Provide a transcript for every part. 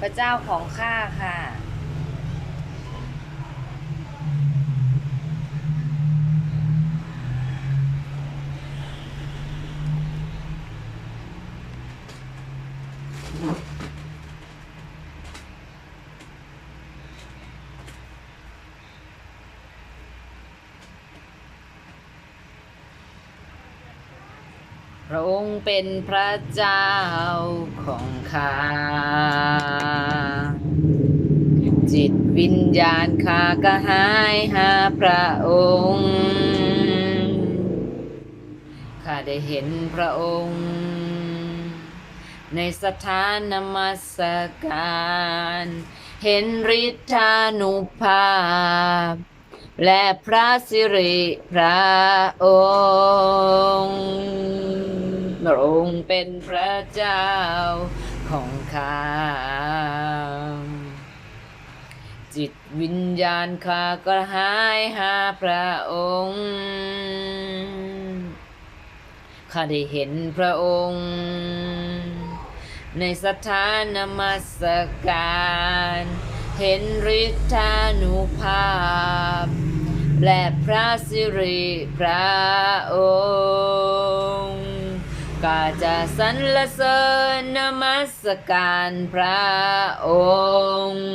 พระเจ้าของข้าค่ะ พระองค์เป็นพระเจ้าของข้า จิต วิญญาณข้าก็หายหาพระองค์ข้าได้เห็นพระองค์ ในสถานนมัสการ เห็นฤทธานุภาพ และพระสิริพระองค์พระองค์เป็นพระเจ้าของข้า จิตวิญญาณข้าก็หายหาพระองค์ข้าได้เห็นพระองค์ ในสถานนมัสการ เห็นฤทธานุภาพ และพระสิริพระองค์ก็จะสรรเสริญนมัสการพระองค์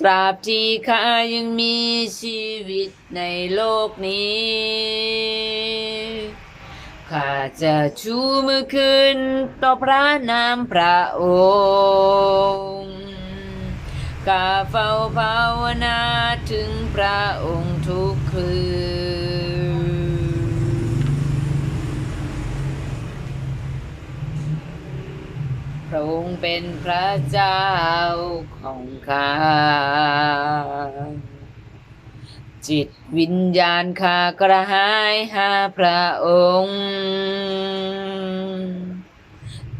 ตราบที่ข้ายังมีชีวิตในโลกนี้ข้าจะชูมือขึ้นต่อพระนามพระองค์ข้าเฝ้าภาวนาถึงพระองค์ทุกคืน พ ระองค์เป็นพระเจ้าของข้า จิตวิญญาณข้ากระหายหาพระองค์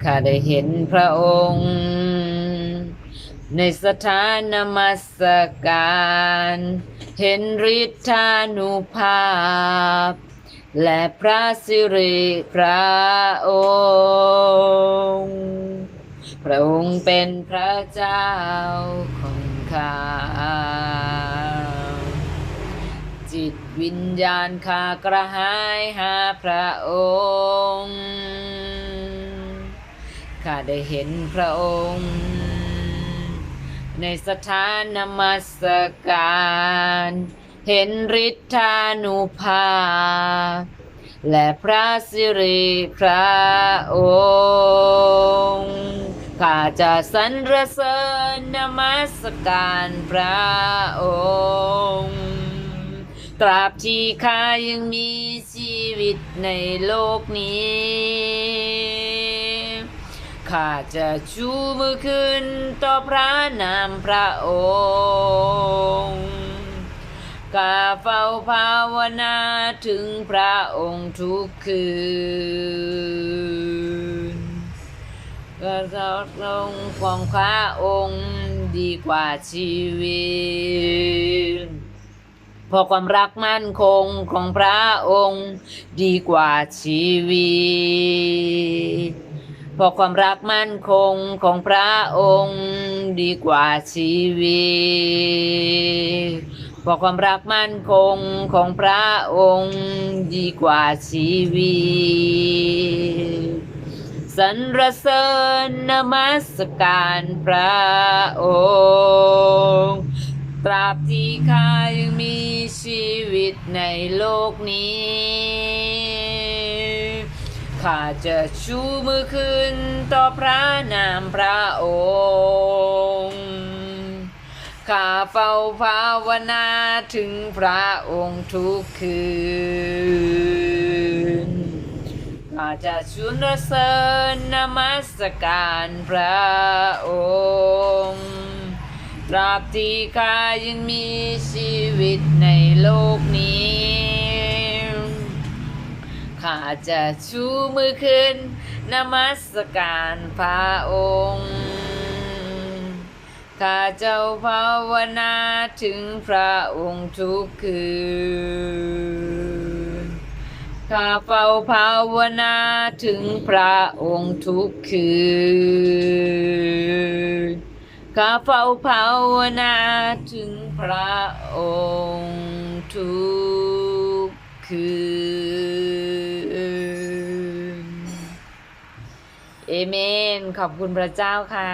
ข้าได้เห็นพระองค์ ในสถานนมัสการ เห็นฤทธานุภาพ และพระสิริพระองค์ พระองค์เป็นพระเจ้าของข้า จิตวิญญาณข้ากระหายหาพระองค์ ข้าได้เห็นพระองค์ ในสถานนมัสการ เห็นฤทธานุภาพและพระสิริพระองค์ จะสรรเสริญนมัสการพระองค์ ตราบที่ข้ายังมีชีวิตในโลกนี้ข้าจะชูมือขึ้นต่อพระนามพระองค์ข้าเฝ้าภาวนาถึงพระองค์ทุกคืน ก็จะลงของพระองค์ดีกว่าชีวิตเพราะความรักมั่นคงของพระองค์ดีกว่าชีวิตเพราะความรักมั่นคงของพระองค์ดีกว่าชีวิตเพราะความรักมั่นคงของพระองค์ดีกว่าชีวิต สรรเสริญนมัสการพระองค์ ตราบที่ข้ายังมีชีวิตในโลกนี้ข้าจะชูมือขึ้นต่อพระนามพระองค์ข้าเฝ้าภาวนาถึงพระองค์ทุกคืน ข้าจะชุนเสริญนมัสการพระองค์ตราบที่ข้ายังมีชีวิตในโลกนี้ข้าจะชูมือขึ้นนมัสการพระองค์ข้าเจ้าภาวนาถึงพระองค์ทุกคืน ข้าเฝ้าภาวนาถึงพระองค์ทุกคืน ข้าเฝ้าภาวนาถึงพระองค์ทุกคืน เอเมน ขอบคุณพระเจ้าค่ะ